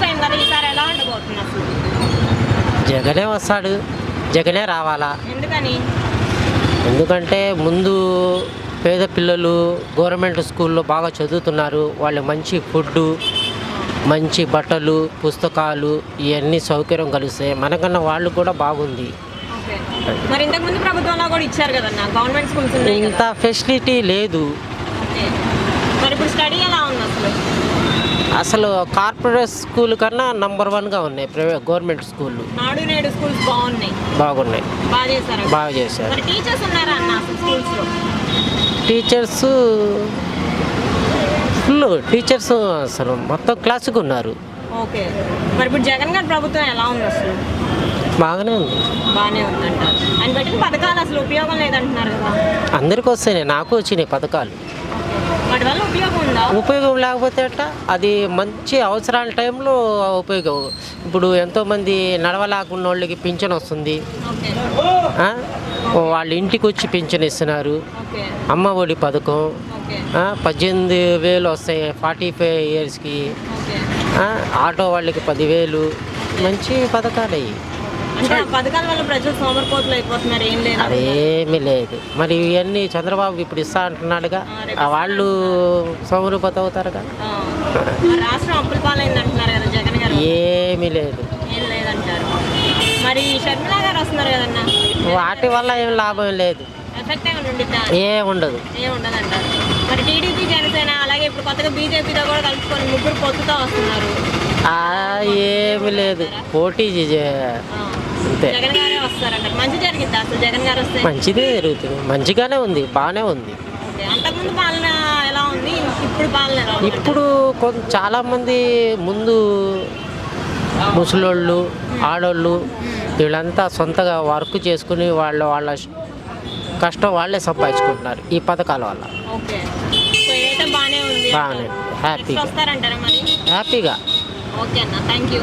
First time కదా ఈసారి ఎలా ఉండబోతుంది అసలు? జగనే వస్తాడు. జగనే రావాలా? ఎందుకని? ఎందుకంటే ముందు పేద పిల్లలు గవర్నమెంట్ స్కూల్లో బాగా చదువుతున్నారు. వాళ్ళు మంచి ఫుడ్డు మంచి బట్టలు పుస్తకాలు ఇవన్నీ సౌకర్యం కలుస్తాయి మనకన్నా వాళ్ళు కూడా బాగుంది. ఓకే. మరి ఇంతకు ముందు ప్రభుత్వంలో కూడా ఇచ్చారు కదన్న? గవర్నమెంట్ స్కూల్స్ ఉన్నాయి ఇంత ఫెసిలిటీ లేదు. ఓకే. మరి ఇప్పుడు స్టడీ అసలు కార్పొరేట్ స్కూల్ కన్నా నంబర్ వన్గా ఉన్నాయి ప్రైవేట్ గవర్నమెంట్ స్కూళ్ళు. నాడు నేడు స్కూల్స్ బాగున్నాయి. బాగున్నాయి. బాగా చేశారు. బాగా చేశారు. మరి టీచర్స్ ఉన్నారా అన్న అసలు స్కూల్స్లో టీచర్స్ ఫుల్ టీచర్స్ అసలు మొత్తం క్లాసుకు ఉన్నారు. ఓకే. మరి ఇప్పుడు జగన్ గారి ప్రభుత్వం ఎలా ఉంది అసలు? బాగానే ఉంది. బాగానే ఉందంటారు. ఆయన పెట్టిన పథకాలు అసలు ఉపయోగం లేదంటున్నారు కదా. అందరికీ వస్తున్నాయి. నాకు వచ్చినాయి పథకాలు. వాటి వల్ల ఉపయోగం ఉందా? ఉపయోగం లేకపోతే అది మంచి అవసరాల టైంలో ఉపయోగం. ఇప్పుడు ఎంతోమంది నడవలేకున్న వాళ్ళకి పింఛన్ వస్తుంది? వాళ్ళ ఇంటికి వచ్చి పింఛన్ ఇస్తున్నారు. అమ్మ ఒడి పథకం? పద్దెనిమిది వేలు వస్తాయి ఫార్టీ ఫైవ్ ఇయర్స్కి? ఆటో వాళ్ళకి పదివేలు. మంచి పథకాలు పథకాల వల్ల ప్రజలు సోమరిపోతులు అయిపోతున్నారు ఏం లేదు. అదేమీ లేదు. మరి ఇవన్నీ చంద్రబాబు ఇప్పుడు ఇస్తా అంటున్నాడుగా. ఆ వాళ్ళు సౌరూపత అవుతారుగా. రాష్ట్రం అప్పుల పాలైంది అంటున్నారు కదా జగన్ గారు. ఏమీ లేదు. ఏం లేదంటారు. మరి షర్మిల గారు వస్తున్నారు కదన్నా? వాటి వల్ల ఏం లాభం లేదు. ఎఫెక్ట్ ఏ ఉండదు. ఏం ఉండదంటారు. మరి టీడీపీ జనసేన అలాగే ఇప్పుడు కొత్తగా బీజేపీతో కూడా కలుపుకొని ముగ్గురు పొత్తుతో వస్తున్నారు. ఏమీ లేదు. పోటీ. అంతే. జగన్ గారే వస్తారంటారు మంచి జరిగిద్దా అసలు జగన్ గారు వస్తే? మంచిదే జరుగుతుంది. మంచిగానే ఉంది బాగానే ఉంది. ఓకే. అంతకుముందు పాలన ఎలా ఉంది? ఇప్పుడు పాలన ఎలా ఉంది? ఇప్పుడు కొంత చాలామంది ముందు ముసలోళ్ళు ఆడోళ్ళు వీళ్ళంతా సొంతగా వర్క్ చేసుకుని వాళ్ళ వాళ్ళ కష్టం వాళ్ళే సంపాదించుకుంటున్నారు ఈ పథకాల వల్ల. ఓకే. సో ఏదైతే బాగానే ఉంది. బాగానే నెక్స్ట్ హ్యాపీగా. వస్తారంటారా మరి? హ్యాపీగా. ఓకే అన్న. Thank you.